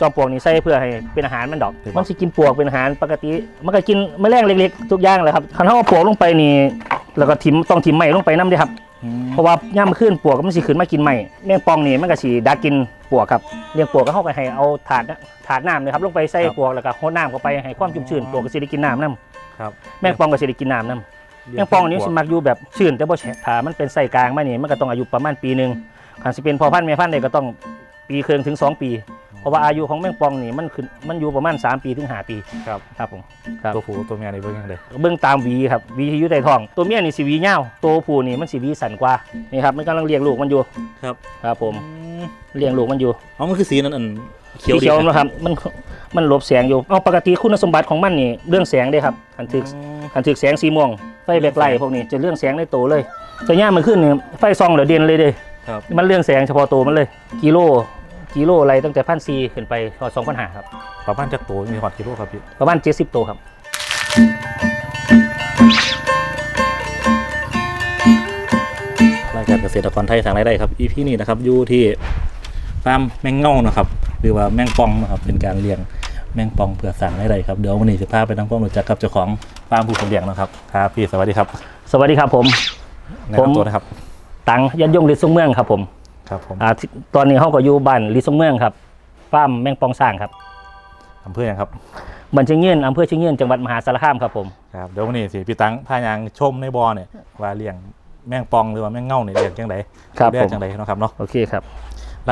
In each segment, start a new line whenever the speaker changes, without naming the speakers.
จอมปลวกนี่ใส่เพื่อให้เป็นอาหารมันดอก
ครับ
มันสิกินปลวกเป็นอาหารปกติ มันก็กินแมลงเล็กๆ ทุกอย่างเลยครับคันเฮาเอาปลวกลงไปนี่ แล้วก็ทิมต้องทิมไม้ลงไปน้ำด้วยครับ
อืม
เพราะว่าย่ามขึ้นปลวกมันสิขึ้นมากินไม้แมงปองนี่มันก็สิดักกินปลวกครับเลี้ยงปลวกก็เข้าไปให้เอาถาดนะถาดน้ำเลยครับลงไปใส่ปลวกแล้วก็โหดน้ำเข้าไปให้ความชุ่มชื้นปลวกก็สิได้กินน้ำน้
ครับำ
แมงปองก็สิได้กินน้ำน้ำแมงปองอันนี้สิมักอยู่แบบชื้นแต่บ่แฉะถ้ามันเป็นไส้กลางมานี่มันก็ต้องอายุประมาณปีหนึ่งคันสิเป็นพอพันธุ์แม่พันธุ์เนี่ยก็ต้องปีครึ่งถึง 2 ปีเพ ราะว่าอายุของแมงปองนี่มันขึ้นมันอยู่ประมาณ 3 ปีถึง 5 ปี
ครับ
ครับผมครับ
ตัวผู้ตัวเมียนี่เบิ่งยังไง
เบิ่งตามหวีครับหวีที่อยู่ใต้ท้อง ตัวเมียนี่สิหวียาวตัวผู้นี่มันสิหวีสั้นกว่านี่ครับมันกำลังเลี้ยงลูกมันอยู่
ครับ
ครับผมเลี้ยงลูกมันอยู่
อ๋อมันคือสีนั่นอัน
สีเขียวนะครับมันมันหลบแสงอยู่เอาปกติคุณสมบัติของมันนี่เรื่องแสงเด้ครับคันถึกคันถึกแสงสีม่วงไฟแบกไลท์พวกนี้จะเรื่องแสงในตัวเลยแต่ย่ามมันขึ้นเนี่ยไฟซองเหลือเด่นเลยเด้
ครับ
มันเรื่องแสงเฉพาะตัวมันเลย กิโล กิโลอะไรตั้งแต่พันซีขึ้นไปสองพันหาครับ
ประมาณจักตัวมีหอดกิโลครับพี่
ประมาณเจ็ดสิบตัวครับ
รายการเกษตรกรไทยทางรายได้ครับ EP นี้นะครับอยู่ที่ฟาร์มแมงเง่านะครับหรือว่าแมงปองนะครับเป็นการเลี้ยงแมงปองเพื่อสั่งรายได้ครับเดี๋ยววันนี้จะพาไปทำความรู้จักกับเจ้าของฟาร์มผู้คนเลี้ยงนะครับครับพี่สวัสดีครับ
สวัสดีครับผม
แนะนำตัวนะครับ
ตังยันยงฤทธิ์ทรงเมืองครับผม
ครับผม
อ่าที่ตอนนี้เขาก็อยู่บ้านฤทธิ์ทรงเมืองครับฟาร์มแมงปองสร้างครับ
อำเภอหยังครับ
บันเชียงยืนอำเภอเชียงยืนจังหวัดมหาสารคามครับผม
ครับเดี๋ยววันนี้สิพี่ตังพายางชมในบ่อเนี่ยว่าเลี้ยงแมงปองหรือว่าแมงเง่าเนี่ยเลี้ยงจังได
ครับ
เลี้
ผ
ยง
ม
จังไดเนาะครับเนาะ
โอเคครับ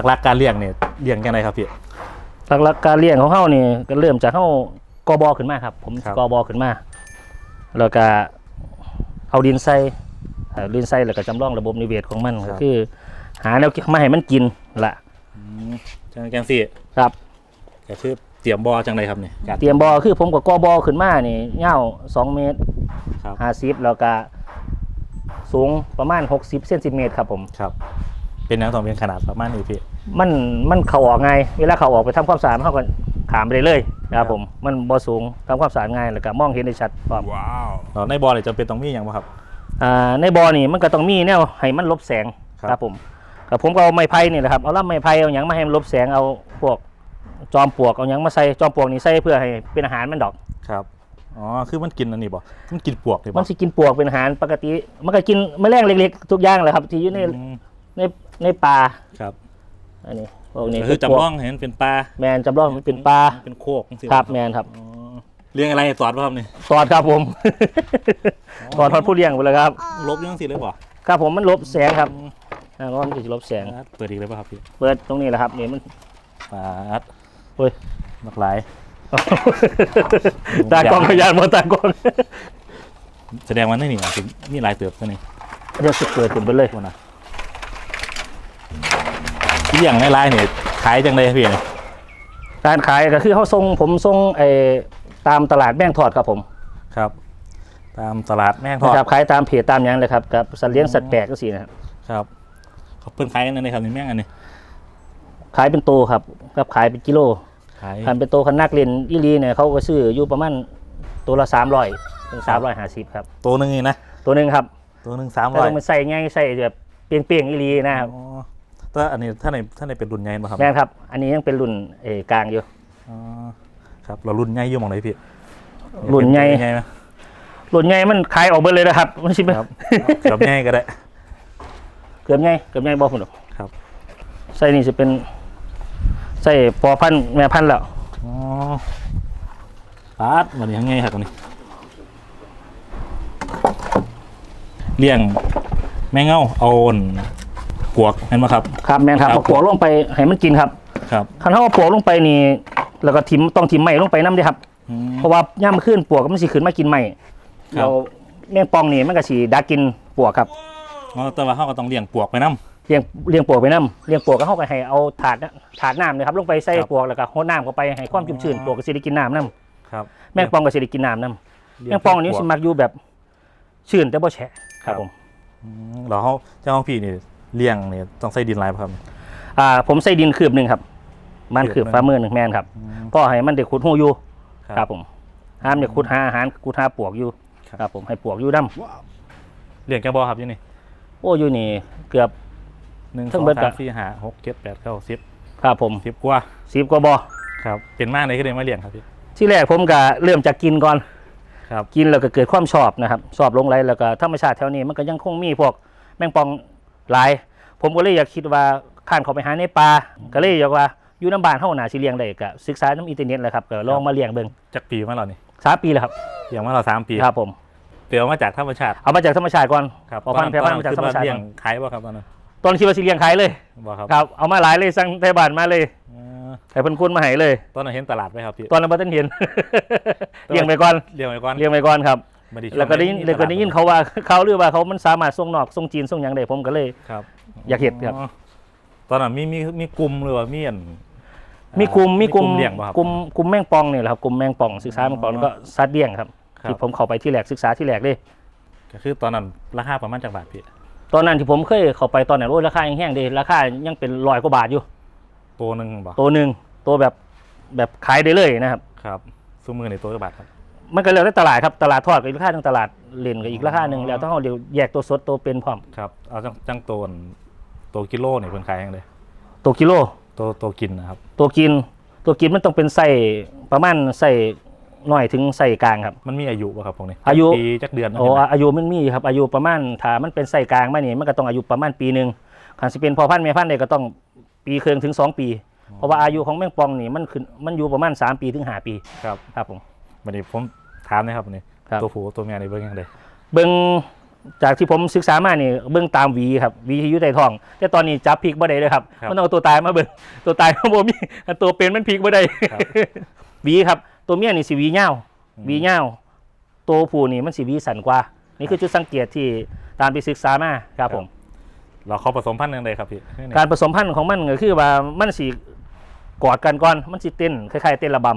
หลักๆการเลี้ยงเนี่ยเลี้ยงจังไดครับพี่
หลักๆการเลี้ยงของเขานี่ก็เริ่มจากเขากอบอขึ้นมาครับ ผม
ครับ
กอบอขึ้นมา แล้วก็เอาดินใส่เอ่อดินใส่แล้วก็จำลองระบบนิเวศของมันก็คือ หาแนวมาให้มันกินละ
อืมจังจังสี่
ครับ
ก็คือเตรียมบ่อจังไดครับเนี่ย
เตรียมบอคือผมกับกอบอขึ้นมานี่เงาวสองเมตร
ครับ
ห้าสิบแล้วก็สูงประมาณ60เซนติเมตรครับผม
ครับ เป็นหยังต้องเป็นขนาดประมาณนี้พี่
มันมันเข่าออกไงายเวลาเข่าออกไปทำความสะอาดเขาก็ขามไปเลยนะครับผมมันบอสูงทำความสะอาดง่ายแล้วก็มองเห็นได้ชัดพร้อม
แล้วในบ่อเนี่ยจำเป็นต้องมีอย่างบ่ครับ
อ่าในบอนี่มันก็ต้องมีแนวให้มันลบแสง
ครับ
ผม กับผมก็เอาไม้ไผ่นี่แหละครับเอาลำไม้ไผ่เอาหยังมาให้มันลบแสงเอาพวกจอมปลวกเอาหยังมาใส่จอมปลวกนี่ใส่เพื่อให้เป็นอาหารมันดอก
ครับ อ๋อ คือมันกินอันนี้บ่มันกินปวกนี่บ่
มันสิกินปลวกเป็นอาหารปกติ มันก็กินแมลงเล็กๆ ทุกอย่างแหละครับ ที่อยู่ใน
อืม
ในในป่า
ครับ
อันนี้พวกนี้
ก็คือจำลองเห็นเป็นปลา
แมนจำลองมันเป็นปลา
เป็นโคกจังซี้
ครับแมนครับ
อ๋อเลี้ยงอะไรตอดบ่ครับนี่
ตอดครับผม ตอดทอดผู้เลี้ยงไปเลยครับ
ลบอยังสิเลยบ่
ครับผมมันลบแสงครับอ่าร้อนมันจะลบแสง
เปิดอีกเลยป่ะครับพี่
เปิดตรงนี้แหละครับนี่มัน
ปาด
เฮ้ย
มักหลาย
ตากล้องขยานมาตากล้อง
แสดงว่าในนี่อาจสิมีหลายเติบตัวนี้
เดี๋ยวสิเกิดขึ้นไปเลย
พวกนะที่เลี้ยงในลายเนี่ยขายจังไดพี่เนี่ย
การขายก็คือเขาส่งผมส่งไอ้ตามตลาดแม่งทอดครับผม
ครับ ตามตลาดแม่งทอด
นะครับขายตามเพจตามหยังเลยครับกับสัตว์เลี้ยงสัตว์แปลกก็สินะครับ
ครับ เขาเพิ่นขายกันในครับนี่แม่งอันนี้
ขายเป็นโตครับกับขายเป็นกิโล
ขาย
ขายเป็นโตคันนักเรียนอีหลีเนี่ยเขาก็ซื้ออยู่ประมาณตัวละสามร้อยถึงสามร้อยห้าสิบครับ
ตัวหนึงนี่นะ
ตัวหนึ่งครับ
ตัวหนึงสาม
แต่
ร้อย
ต้องมันใส่ง่ายใส่แบบเปรียงๆอีหลีนะครับ
อ๋อแตัวาอันนี้ท่านในท่านในเป็นรุ่นใหญ่ป่ะครับ
แม่นครับ อันนี้ยังเป็นรุ่นเออกลางอยู่
อ๋อครับเรารุ่นใหญ่อยู่หมองไหนพี่
รุ่นใหญ่
ใหญ่ไหม
รุ่นใหญ่มันขายออกเบิดเลยนะครับมันชิบ
ครับเกือบใหญ่ก็ได้
เกือบใหญ่เกือบใหญ่บ่พุ่นดอก
ครับ
ใส่นี่จะเป็นใส่ปอพันธุ์แม่พันธุ์แล้ว
อ๋อปาดวันนี้ยังไงครับตัวนี้เลี้ยงแม่เง่าเอาอั่นปวกเห็นไหมครับ
ครับแม่นครับ
ครับ
เอาปลวกลงไปให้มันกินครับ
ครับ
คันเขาเอาปลวกลงไปนี่ แล้วก็ทิมต้องทิมไม้ลงไปน้ำด้วยครับ
อืม
เพราะว่าย่ามขึ้นปลวกมันสิขึ้นมากินไม้
ครับ
เราแมงปองนี่มันก็สิดักกินปลวกครับ
อ๋อ แต่ว่าเขาก็ต้องเลี้ยงปวกไปน้
เลี้ยงเลี้ยงปลวกไปน้ำเลี้ยงปลวกก็เขาก็ให้เอาถาดนะถาดน้ำนะครับลงไปใส่
ครับ
ปลวกแล้วก็โหดน้ำเข้าไปให้ความชุ่มชื้นปลวกก็สิได้กินน้ำน้ำ
ครับำ
แมงปองก็สิได้กินน้ำน้ำแมงปองอันนี้สิมักอยู่แบบชื้นแต่บ่แฉะครับผม
อืมแล้วเขาเจ้าของพี่นี่เลี้ยงนี่ต้องใส่ดินลายป่ะครับ
อ่าผมใส่ดินคืบหนึ่งครับ มัน
คื
คื
บบหนึ่ง
ฝ่ามือหนึ่งแมนครับ
อืม
ก็ให้มันได้ขุดหูอยู่
ครับ
ครับผมห้ามได้ขุดหาอาหารขุดหาปลวกอยู่
ครับ
ครับผมให้ปลวกอยู่ด
เลี้ยงแกบอครับอยี่นี่ำ
โอ้อยู่นี่เกือบ
หนึ่งส
ทั้
องง
เบิด
สาม
กะ
สี่ห้าหกเจ็ดแปดเก้าสิบ
ครับผม
สิบกว่า
สิบกว่าบ่
ครับเป็นมากเลยก็เลยมาเลี้ยงครับพี่
ที่แรกผมก็เริ่มจากกินก่อน
ครับ
กินแล้วก็เกิดความชอบนะครับชอบหลงไหลแล้วก็ธรรมชาติแถวนี้มันก็ยังคงมีพวกแมงปองหลาย ผมก็เลยอยากคิดว่าข้านเขาไปหาในป่าก็เลยอยากว่าอยู่น้ำบานเฮาน่าสิเลี้ยงได้ก็ศึกษาน้ำอินเทอร์เน็ตแหละครับก็ลองมาเลี้ยงเบิ่ง
จากปีมาเรานี่
สามปีแล้วครับ
เลี้ยงมาเราสามปี
ครับผม
เปลี่ยวมาจากธรรมชาติ
เอามาจากธรรมชาติก่อน
ครับ
พอพันธุ์แพร่พันธุ์มาจากธรรมชาติ
เลี้ยงขายบ่ครับตอนนั้น
ตอนคิดว่าสิเลี้ยงขายเลย
บ่ครับ
ครับเอามาหลายเลยสั่งไทบ้านมาเลย
เออ
ให้เพิ่นคุณมาให้เลย
ตอนนั้นเห็นตลาดไหมครับพี่
ตอนนั้นบ่ทันเห็นเลี้ยงไปก่อน
เลี้ยงไว้ก่อน
เลี้ยงไปก่อนครับ
บ่ช่ง
แล้วก็ได้ยิน
มี
แล้วก็ได้ยินเขาว่าเขาหรือว่าเขามันสามารถส่งนอกส่งจีนส่งหยังได้ผมก็เลย
ครับ
อยากเห็นครับ
ตอนนั้นมีมีมีกลุ่มหรือว่ามีอัน
มีกลุ่มมีกลุ่ม
เลี้ยงบ่ครับ
กลุ่มกลุ่มแมงปองนี่แหละครับกลุ่มแมงปองศึกษาแมงปอง
อ๋อ
แล้วก็สัตว์เลี้ยงครับ
ครับ
ที่ผมเข้าไปที่แรกศึกษาที่แรกเลย
ก็คือตอนนั้นราคาประมาณจากบาทพี่
ตอนนั้นที่ผมเคยเข้าไปตอนนั้นโอ้ยราคายังแห้งๆเดยราคายังเป็นร้อยกว่าบาทอยู่
ตัวหนึ่งบ่
ตัวหนึ่งตัวแบบแบบขายได้เลยนะครับ
ครับซุ้มมือในตัวจากบาทครับ
มันก็แล้วแต่ตลาดครับตลาดทอดก็อีกราคาหนึ่งตลาดเลนก็อีกราคาหนึ่งแล้วต้องเอาเดี๋ยวแยกตัวสดตัวเป็นพร้อม
ครับเอาจังจังตัวอันตัวกิโลนี่เพิ่นขายยังเลย
ตัวกิโล
ตัวตัวกินนะครับ
ตัวกินตัวกินมันต้องเป็นไส้ประมาณไส้ หน่อยถึงไส้กลางครับ
มันมีอายุป่ะครับพวกนี้
อายุ
ปีจักเดือนนะ
โอ้
เห็นไหม
อายุมันมีครับอายุประมาณถ้ามันเป็นไส้กลางมานี่มันก็ต้องอายุประมาณปีหนึ่งคันสิเป็นพอพันธุ์แม่พันธุ์เนี่ยก็ต้องปีครึ่งถึงสองปี เพราะว่าอายุของแมงปองนี่มันขึ้นมันอยู่ประมาณสามปีถึงห้าปี
ครับ
ครับผม
วันนี้ผมถามนะครับวันนี้
ครับ
ตัวผู้ตัวเมียในเบิ้งยังไง
เบิ้งจากที่ผมศึกษามานี่เบิ้งตามหวีครับหวีที่อยู่ในท้อง แต่ตอนนี้จับพริกบ่ได้เลยครับมันต้องเอาตัวตายมาเบิ้งตัวตายมันบ่มีตัวเป็นมันพริกบ่ได้
ครับ
หวีครับ ตัวเมียนี่สิหวีเงาวหวีเงาวตัวผู้นี่มันสิหวีสันกว่า นี่คือจุดสังเกตที่ตามไปศึกษามาครับผม
เราเขาผสมพันธุ์ยังไงครับพี่
การผสมพันธุ์ของมันก็คือว่ามันสิกอดกันก่อนมันสิเต้นคล้ายๆเต้นระบ
อื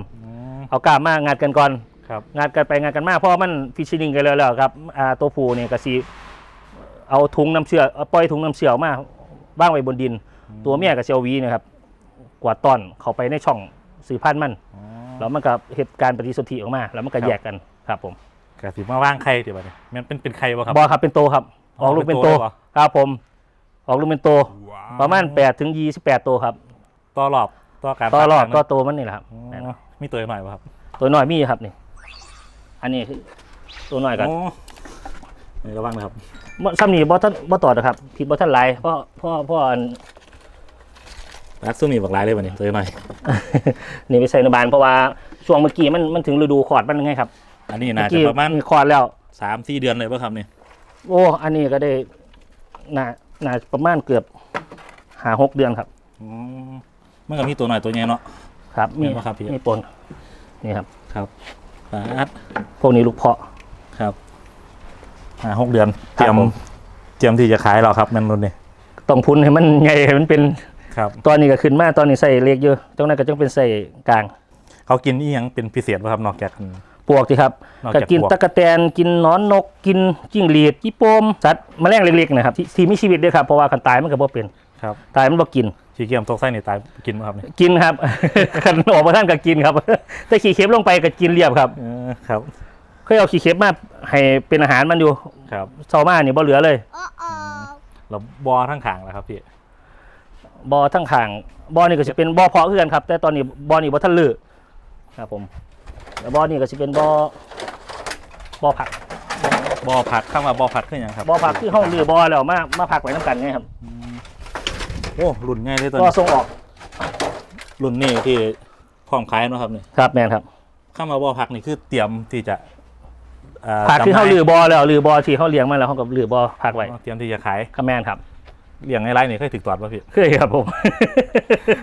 มำ
เอากล้ามมางัดกันก่อน
ครับ
งัดกันไปงัดกันมาเพราะว่ามันฟิชชิ่งกันแล้วแล้วครับอ่าตัวผู้เนี่ยก็สิเอาถุงน้ำเชื่อเอาปล่อยถุงน้ำเชื่อออกมาบ้างไว้บนดิน ตัวเมียกับเซลวีเนะครับกวาดต้อนเข้าไปในช่องสืบพันธุ์มัน
อ๋อ
แล้วมันก็เหตุการณ์ปฏิสนธิออกมา แล้วมันก็
ครับ
แยกกันครับผม
กะสิมาว่างไข่เดี๋ยวบัดนี้มันเป็นเป็นไข่ป่ะครับ
บอครับเป็นโตครับ ออกลูกเป็นโต
เป็นโตเลยเหรอ
ครับผม ออกลูกเป็นโต ประมาณ8ถึง28โตครับ
ต่อรอบต่อการ
ต่อรอบ
ฟัก
ต่อ
นะ
โตมันนี่แหละครับ
อ๋อ
แม่นครับ
มีตัวหน่อยป่ะครับ
ตัวน้อยมีครับนี่ อันนี้คือตัวน้อยกัน
โอ้นี่ระวังนะครับ
บ่ซ้ำนี่บ่ท่านบ่ต่อนะครับผิดบ่ท่านหลายเพราะเพราะเพราะอัน
รัดซุ้มนี่บักหลายเลยวันนี้ตัวหน่อย
นี่ไปใส่ในบานเพราะว่าช่วงเมื่อกี้มันมันถึงฤดูขอดมันไงครับ
อันนี้
เมื่
น่า
อ
จะ
กี้
ประมาณ
ขอดแล้ว
สามสี่เดือนเลยป่ะครับเนี่ย
โอ้อันนี้ก็ได้น่าน่าประมาณเกือบหาหกเดือนครับ
อืมมันก็มีตัวหน่อยตัวใหญ่เนาะ
ครับมี
เห็นปะครับพี่
มีปนนี่ครับ
ครับรัด
พวกนี้ลูกเพาะ
ครับอ่าหกเดือน
ครั
เตรีย
บ
ม
ผม
เตรียมที่จะขายเราครับแมนรุ่นนี่
ต้องพุนให้มันใหญ่ให้มันเป็น
ครับ
ตอนนี้ก็ขึ้นมาตอนนี้ใส่เล็กเยอะตรงนั้นก็จะเป็นใส่กลาง
เขากินอีหยังเป็นพิเศษป่ะครับนอกจากอัน
ปวกที่ครับ
นอก
ก็
จาก
กิน
พวก
ตะกะแตนกินหนอนนกกินจิ้งหรีดกี่โปมสัตว์แมลงเล็กๆนะครับที่ที่มีชีวิตด้วยครับเพราะว่าคันตายมันก็บ่เป็น
ครับ
ตายมันบ่กิน
ขี้เกียจตกไส้นี่ตายกินป่ะครับเนี่ย
กินครับคันออกมาท่านก็กินครับ แต่ขี้เข็บลงไปก็กินเรียบครับ
เออครับ
เคยเอาขี้เข็บมาให้เป็นอาหารมันอยู่
ครับ
เซามานี่บ่เหลือเลย
เราบอทั้งขางแล้วครับพี่
บ่ทั้งข้างบ่นี่ก็สิเป็นบ่เพาะเพื่อนครับ แต่ตอนนี้บ่นี่บ่ทันลือครับผมแล้วบ่นี่ก็สิเป็นบ่บ่ผัก
บอผัดเข้ามาบอผัดขึ้นยังครับ
บ่ผักคือเฮาลือบ่แล้วมามาผักไว้นํกันไงครับ
โอ้รุ่นง่ายเลยตัว
ก็
นี้
ส่งออก
รุ่นนี้ที่พร้อมขายเนาะครับนี่
ครับแม่นครับ
เข้ามาบอผักนี่คือเตรียมที่จะอ่
ผักคือ
จำห
เฮา
น่ย
ลือบ่แล้วลือบ่ที่เฮาเลี้ยงมาแล้วเฮาก็ลือบ่ผักไว้
เตรียมที่จะขาย
ครับแม่นครับ
เลี้ยงในไร่นี่เคยถึกตอดป่ะพี่
เคยครับผม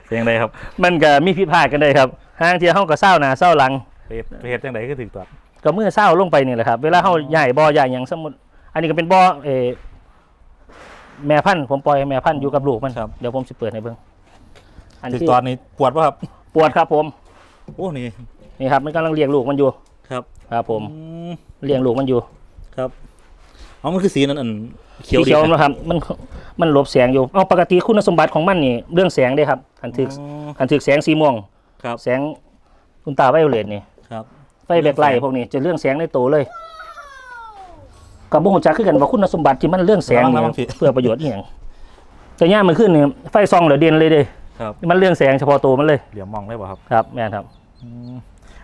เสียงใดครับ
มันก็มีผิดพลาดกันได้ครับห้างเที่ยเฮาก็เศร้าหน้าเศร้าหลัง
ไปเฮ็ดไปเฮ็ดจังไดคือถึกตอด
ก็มือเศร้าลงไปนี่แหละครับ เวลาเฮาใหญ่บ่อใหญ่อย่างสมมุติอันนี้ก็เป็นบ่อเออแม่พันธุ์ผมปล่อยให้แม่พันธุ์อยู่กับลูกมันเดี๋ยวผมสิเปิดให้เบิ่งอัน
ถึก
ที่
ตอดนี่ปวดป่ะครับ
ปวดครับผม
โอ้นี่
นี่ครับมันกำลังเลี้ยงลูกมันอยู่
ครับ
ครับผม
อืม
เลี้ยงลูกมันอยู่
ครับ อ๋อมันคือสีนั้นอันเขี
สี
ยวดี
เขียว
ครับ
นะครับมันมันหลบแสงอยู่เอาปกติคุณสมบัติของมันนี่เรื่องแสงเด้ครับคันถึก
อ๋อ
คันถึกแสงสีม่วง
ครับ
แสงคุณตาไวโอเลตนี่
ครับ
ไฟแบกไลท์พวกนี้จะเรื่องแสงในตัวเลยกับบ่ฮู้จักคือกันว่าคุณสมบัติที่มันเรื่องแสง
ระวั
นี่
ระวัผิด
เพื่อประโยชน์อีหยังแต่ย่ามมันขึ้นนี่ไฟส่องเหลือเด่นเลยเด้
ครับ
มันเรื่องแสงเฉพาะตัวมันเลย
เหลี่ยมมองได้ป่ะครับ
ครับแม่นครับ
อืม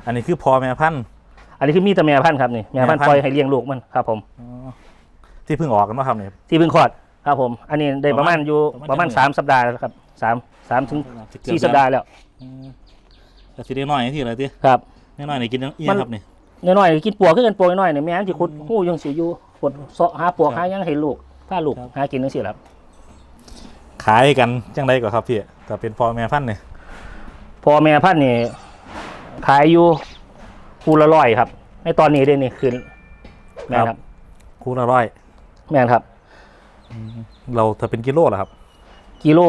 อันนี้คือพอแม่พันธุ์
อันนี้คือมีแต่แม่พันธุ์ครับนี่แม่พันธุ์
แม่พันธุ์
ปล่อยให้เลี้ยงลูกมันครับผม
อ๋อ ที่เพิ่งออกกันว่าครับเนี่ย
ที่เพิ่งคลอดครับผม อันนี้ได้ประมาณอยู่
ป
ประระ
มา
มา
ณ
ณสามสัปดาห์แล้วครับสามสามถึงสี่สัปดาห์แล้ว
อืมแต่สิได้น้อยที่อะไรที่
ครับ
น้อยๆนี่กินเอีย
มัน
ครับนี่
น้อยๆกินปวกขึ้นกันปวกน้อยๆเนี่ยแม่นที่ขุดหู้ยังสิอยู่ขุดเสาะหาปวก
ครับ
หาหยังให้ลูกถ้าลูก
ครับ
หากินจังซี่แหละครับ
ขายกันจังไดก่อนครับพี่แต่เป็นพอแม่พันธุ์เนี่ย
พอแม่พันธุ์นี่ขายอยู่คูละร้อยครับ ในตอนนี้เด้นี่คือแม่นครับ
คู่ละร้อย
แม่นครับ
เราถ้าเป็นกิโลเหรอครับ
กิโล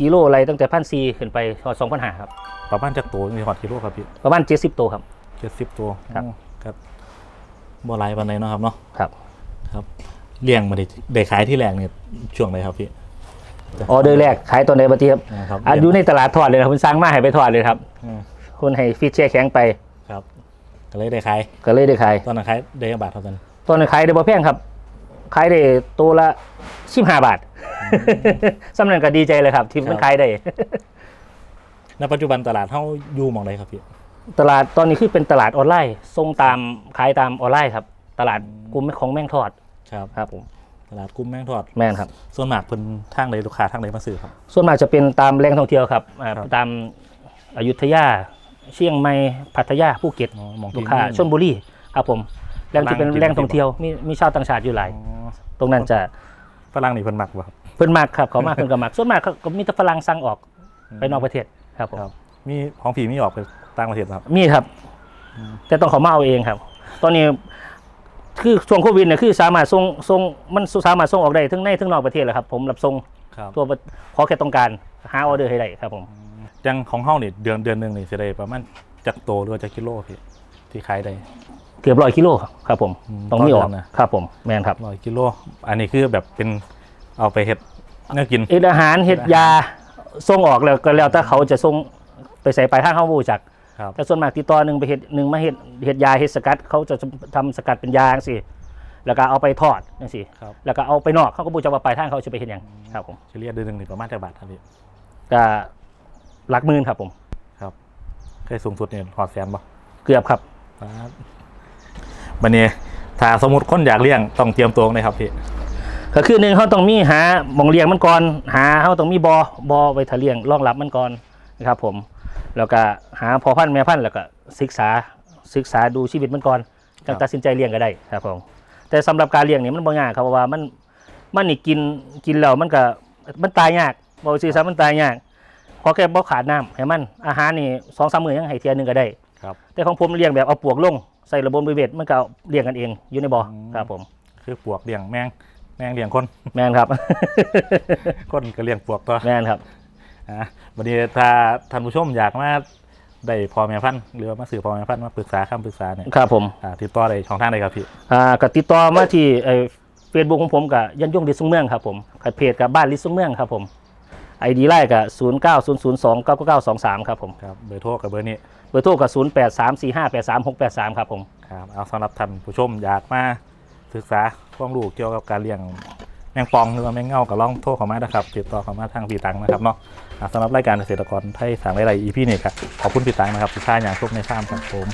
กิโลอะไรตั้งแต่พันซีขึ้นไปพอสองพันหาครับ
ประมาณจักตัวมีหอดกิโลครับพี่
ประมาณเจ็ดสิบตัวครับ
เจ็ดสิบตัว
ครับ
อ๋อครับบ่หลายปานใดเนาะครับเนาะ
ครับ
ครับเลี้ยงมาได้ได้ขายที่แรกเนี่ยช่วงไหนครับพี่
ออเดอร์แรกขายตัวในบัตรีครับ
นะครับ
อะอยู่ในตลาดทอดเลยครับคุณสร้างมาให้ไปทอดเลยครับ
อืม
คุณให้ฟิชแช่แข็งไป
ครับ ก็เลยได้ขาย
ก็เลยได้ขาย
ตอนนั้นขายได้กี่บาทครับตอนนั้น
ตัวนั้นขายได้บ่แพงครับ ขายได้ตัวละสิบห้าบาทสำนันก็ดีใจเลยครับ ที่มันขายได้
ณปัจจุบันตลาดเท่าอยู่หมองใดครับพี่
ตลาดตอนนี้คือเป็นตลาดออนไลน์ส่งตามขายตามออนไลน์ครับ ตลาดกลุ่มของแม่งทอด
ครับ
ครับผม
ตลาดกุ้มแมงทอด
แม่นครับ
ส่วนมากเพิ่นทางใดลูกค้าทางใดมาซื้อครับ
ส่วนมากจะเป็นตามแหล่งท่องเที่ยวครับอ่า
ครับ
ตามอยุธยา เชียงใหม่ พัทยา ภูเก็ต
อ๋อหมอง
ลู
ที่
กค้าชลบุรีครับผม แหล่งที่เป็น
ฝรั่ง
แหล่งท่องเที่ยวมีมีชาวต่างชาติอยู่หลาย
อ๋อ
ตรงนั้นจะ
ฝรั่งนี่เพิ่นมักบ่ครับ
เพิ่นมากครับเขามากเพิ่นก็มากส่วนมากเขาก็มีแต่ฝรั่งสั่งออกไปนอกประเทศครับผม
ครับมีของผีมีออกไปต่างประเทศบ่ครับ
มีครับ แต่ต้องเขามาเอาเองครับ ตอนนี้คือช่วงโควิดเนี่ยคือสามารถส่งส่งมันสามารถส่งออกได้ทั้งในทั้งนอกประเทศแหละครับ ผมรับส่ง
ครับ
ตัวประขอแค่ต้องการหาออเดอร์ให้ได้ครับผม
จังของเฮานี่เดือนเดือนหนึงนี่สิได้ประมาณจักโตหรือว่าจักกิโลพี่ที่ขายได้
เกือบร้อยกิโลครับผม
อืม
ต้องมีออก
ต่อเดือนนะ
ครับผมแมนครับ
ร้อยกิโล อันนี้คือแบบเป็นเอาไปเฮ็ดเนื้อกิน
เอ็ดอาหารเห็ดยาส่งออกแล้วก็แล้วแต่เขาจะส่งไปใส่ปลายทางเขาบูจัก
ครับ
แต่ส่วนมากติดต่อหนึ่งไปเห็ดหนึ่งมาเห็ดเห็ดยาเห็ดสกัดเขาจะทำสกัดเป็นยาสิแล้วก็เอาไปทอดจังสิ
ครับ
แล้วก็เอาไปนอกเขาก็บูจักว่าปลายทางเขาจะไปเห็นอย่างครับผม
เฉลี่ยเดือนหนึงนี่ประมาณจักบาทครับพี่
ก็หลักหมื่นครับผม
เคยสูงสุดเนี่ยหอดแสนบ่
เกือบครับ
ครับ บัดนี้ถ้าสมมุติคนอยากเลี้ยงต้องเตรียมตัวเลยครับพี่
ก็คือหนึ่งเขาต้องมีหาหมองเลี้ยงมันก่อนหาเขาต้องมีบอบอไว้ถ้าเลี้ยงรองรับมันก่อนนะครับ ผม แล้วก็หาพอพันธุ์แม่พันธุ์แล้วก็ศึกษาศึกษาดูชีวิตมันก่อน
ครั
จั
บ
งตัดสินใจเลี้ยงก็ได้ครับผมแต่สำหรับการเลี้ยงเนี่ยมันบ่ยากครับเพราะว่ามันมันนี่กินกินแล้วมันก็มันตายยากบอกสิซะมันตายยากเพราะแค่บ่ขาดน้ำให้มันอาหารนี่สองสามมื้อยังให้เทียหนึงก็ได้
ครับ
แต่ของผมเลี้ยงแบบเอาปลวกลง ใส่ระบบนิเวศมันก็เลี้ยงกันเองอยู่ในบ่อ
อืม
ครับผม
คือปวกเลี้ยงแมงแมงเลี้ยงคน
แม่นครับ
คนก็เลี้ยงปวกตัว
แม่นครับ
อะวันนี้ถ้าท่านผู้ชมอยากมาได้พอแม่พันธุ์หรือว่ามาสื่อพอแม่พันธุ์มาปรึกษาคำปรึกษาเนี่ย
ครับผม
อ่าติดต่อได้ช่องทางใดครับพี่
อ่าก็ติดต่อมาที่เฟซบุ๊กของผมกับยันยงลิสุงเมืองครับผมกับเพจกับบ้านลิสุงเมืองครับผม ไอดีไลน์กับศูนย์เก้าศูนย์ศูนย์สองเก้าเก้าสองสามครับผม
ครับเบอร์โทรกับเบอร์นี้
เบอร์โทรกับศูนย์แปดสามสี่ห้าแปดสามหกแปดสามครับผม
ครับเอาสำหรับท่านผู้ชมอยากมาศึกษาความรู้เกี่ยวกับการเลี้ยงแมงปองหรือว่าแมงเง่าก็ลองโทรเข้ามานะครับติดต่อเข้ามาทางพี่ตังนะครับเนาะอะสำหรับรายการเกษตรกรไทยสางไรไรอีพี่นี่ครับขอบคุณพี่ตังนะครับที่ท่าอย่างทุกในชามครับผม